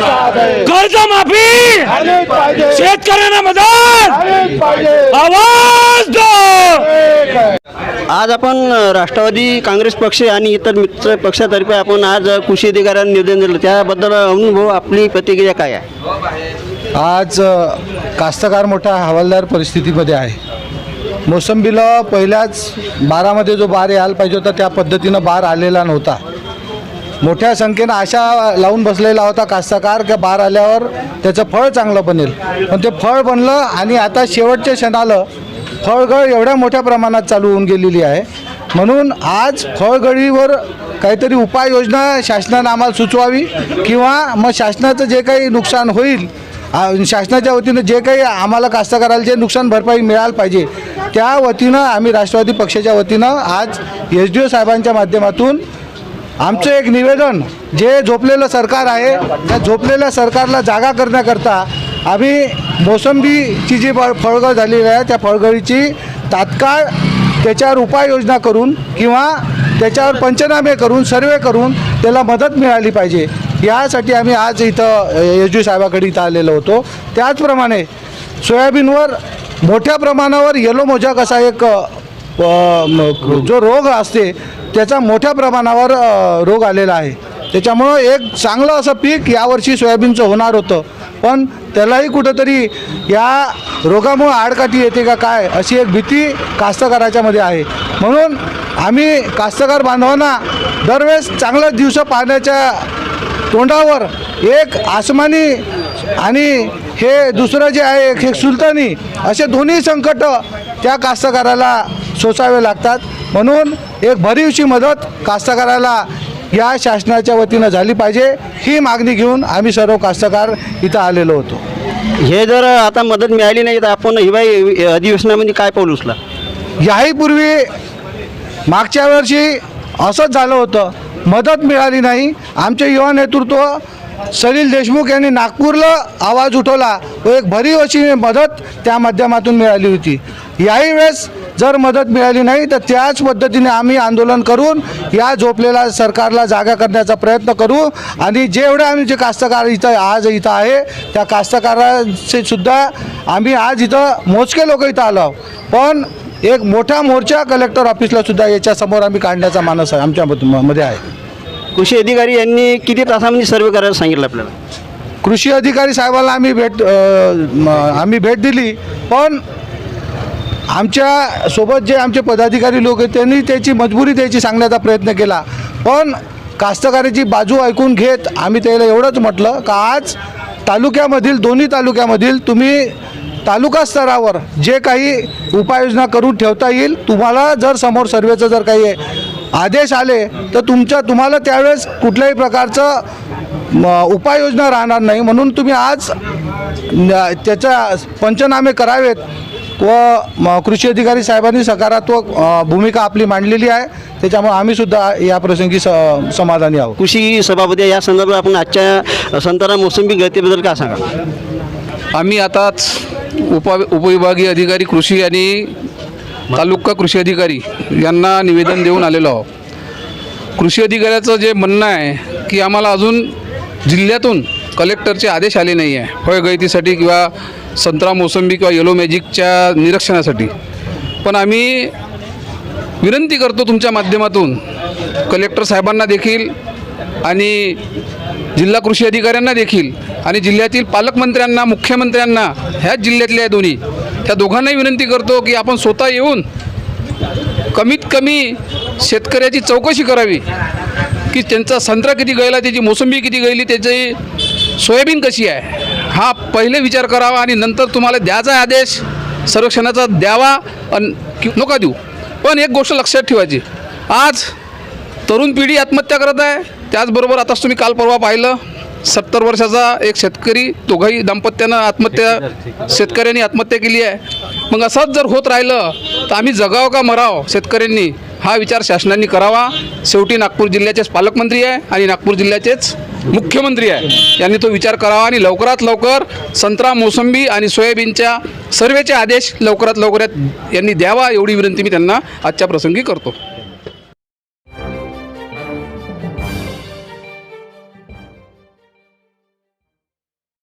कर्ज माफी! शेतकऱ्यांना मदत! आवाज दो. आज आपण राष्ट्रवादी काँग्रेस पक्ष आणि इतर मित्र पक्षातर्फे आपण आज कृषी अधिकाऱ्यांना निवेदन दिलं. त्याबद्दल अनुभव आपली प्रतिक्रिया काय आहे? आज कास्तकार मोठा हवालदार परिस्थितीमध्ये आहे. मोसंबीला पहिल्याच बारामध्ये जो बार यायला पाहिजे होता त्या पद्धतीनं बार आलेला नव्हता. मोठ्या संख्येनं आशा लावून बसलेला होता कास्तकार की बार आल्यावर त्याचं फळ चांगलं बनेल. पण ते फळ बनलं आणि आता शेवटच्या क्षणाला फळगळ एवढ्या मोठ्या प्रमाणात चालू होऊन गेलेली आहे. म्हणून आज फळगळीवर काहीतरी उपाययोजना शासनानं आम्हाला सुचवावी किंवा मग शासनाचं जे काही नुकसान होईल शासनाच्या वतीनं जे काही आम्हाला कास्तकाराला जे नुकसान भरपाई मिळायला पाहिजे त्या वतीनं आम्ही राष्ट्रवादी पक्षाच्या वतीनं आज एस डी ओ साहेबांच्या माध्यमातून आमचं एक निवेदन जे झोपलेलं सरकार आहे त्या झोपलेल्या सरकारला जागा करण्याकरता आम्ही मोसंबीची जी फळगळ झालेली आहे त्या फळगळीची तात्काळ त्याच्यावर उपाययोजना करून किंवा त्याच्यावर पंचनामे करून सर्वे करून त्याला मदत मिळाली पाहिजे. यासाठी आम्ही आज इथं एस साहेबाकडे इथं आलेलो होतो. त्याचप्रमाणे सोयाबीनवर मोठ्या प्रमाणावर येलो मोजाक असा एक जो रोग असते त्याचा मोठ्या प्रमाणावर रोग आलेला आहे. त्याच्यामुळं एक चांगलं असं पीक यावर्षी सोयाबीनचं होणार होतं. पण त्यालाही कुठंतरी या रोगामुळं आडकाठी येते का काय अशी एक भीती कास्तकाराच्यामध्ये आहे. म्हणून आम्ही कास्तकार बांधवांना दरवेळेस चांगलं दिवस पाहण्याच्या तोंडावर एक आसमानी आणि हे दुसरं जे आहे हे सुलतानी असे दोन्ही संकट त्या कास्तकाराला सोसावे लागतात. म्हणून एक भरीवशी मदत कास्तकाराला या शासनाच्या वतीनं झाली पाहिजे. ही मागणी घेऊन आम्ही सर्व कास्तकार इथं आलेलो होतो. हे जर आता मदत मिळाली नाही तर आपण हिवाळी अधिवेशनामध्ये काय पाऊल उचला? याही पूर्वी मागच्या वर्षी असंच झालं होतं. मदत मिळाली नाही. आमचे युवा नेतृत्व सलील देशमुख यांनी नागपूरला आवाज उठवला. व एक भरीव अशी मदत त्या माध्यमातून मिळाली होती. याही वेळेस जर मदत मिळाली नाही तर त्याच पद्धतीने आम्ही आंदोलन करून या झोपलेल्या सरकारला जागा करण्याचा प्रयत्न करू आणि जेवढे आम्ही जे कास्तकार इथं आज इथं आहे त्या कास्तकारांचे सुद्धा आम्ही आज इथं मोजके लोक इथं आलो पण एक मोठा मोर्चा कलेक्टर ऑफिसला सुद्धा याच्यासमोर आम्ही काढण्याचा मानस आहे आमच्या मध- मध्ये आहे. कृषी अधिकारी यांनी किती तासामध्ये सर्वे करायला सांगितलं आपल्याला? कृषी अधिकारी साहेबांना आम्ही भेट अ, म, आम्ही भेट दिली. पण आमच्यासोबत जे आमचे पदाधिकारी लोक आहेत त्यांनी त्याची मजबुरी द्यायची सांगण्याचा प्रयत्न केला. पण कास्तकाराची बाजू ऐकून घेत आम्ही त्याला एवढंच म्हटलं का आज तालुक्यामधील दोन्ही तालुक्यामधील तुम्ही तालुका स्तरावर जे काही उपाययोजना करून ठेवता येईल तुम्हाला जर समोर सर्वेचं जर काही आदेश आले तर तुमच्या तुम्हाला त्यावेळेस कुठल्याही प्रकारचं म, उपाययोजना राहणार नाही. म्हणून तुम्ही आज न- त्याचा पंचनामे करावेत व म, कृषी अधिकारी साहेबांनी सकारात्मक भूमिका आपली मांडलेली आहे. त्याच्यामुळे आम्ही सुद्धा या प्रसंगी स समाधानी आहोत. कृषी सभापती या संदर्भात आपण आजच्या संतारा मोसंबी गळतीबद्दल काय सांगा आम्ही आताच उप उपविभागीय अधिकारी कृषी आणि तालुका कृषी अधिकारी यांना निवेदन देऊन आलेलो आहोत. कृषी अधिकाऱ्याचं जे म्हणणं आहे की आम्हाला अजून जिल्ह्यातून कलेक्टरचे आदेश आले नाही आहे. फळगळतीसाठी किंवा संत्रा मोसंबी किंवा येलो मॅजिकच्या निरीक्षणासाठी. पण आम्ही विनंती करतो तुमच्या माध्यमातून कलेक्टर साहेबांना देखील आणि जिल्हा कृषी अधिकाऱ्यांना देखील आणि जिल्ह्यातील पालकमंत्र्यांना मुख्यमंत्र्यांना ह्याच जिल्ह्यातल्या आहे दोन्ही त्या दोघांनाही विनंती करतो की आपण स्वतः येऊन कमीत कमी शेतकऱ्याची चौकशी करावी की त्यांचा संत्रा किती गेला त्याची मोसंबी किती गेली त्याची सोयाबीन कशी आहे हा पहिले विचार करावा आणि नंतर तुम्हाला द्यायचा आदेश सर्वेक्षणाचा द्यावा आणि कि- नका देऊ. पण एक गोष्ट लक्षात ठेवायची आज तरुण पिढी आत्महत्या करत आहे त्याचबरोबर आताच तुम्ही काल परवा पाहिलं सत्तर वर्षाचा एक शेतकरी दोघंही दाम्पत्यानं आत्महत्या शेतकऱ्यांनी आत्महत्या केली आहे. मग असंच जर होत राहिलं तर आम्ही जगावं का मरावं शेतकऱ्यांनी? हा विचार शासनाने करावा. शेवटी नागपूर जिल्ह्याचेच पालकमंत्री आहे आणि नागपूर जिल्ह्याचेच मुख्यमंत्री आहे. यांनी तो विचार करावा आणि लवकरात लवकर संत्रा मोसंबी आणि सोयाबीनच्या सर्वेचे आदेश लवकरात लवकरात यांनी द्यावा एवढी विनंती मी त्यांना आजच्या प्रसंगी करतो.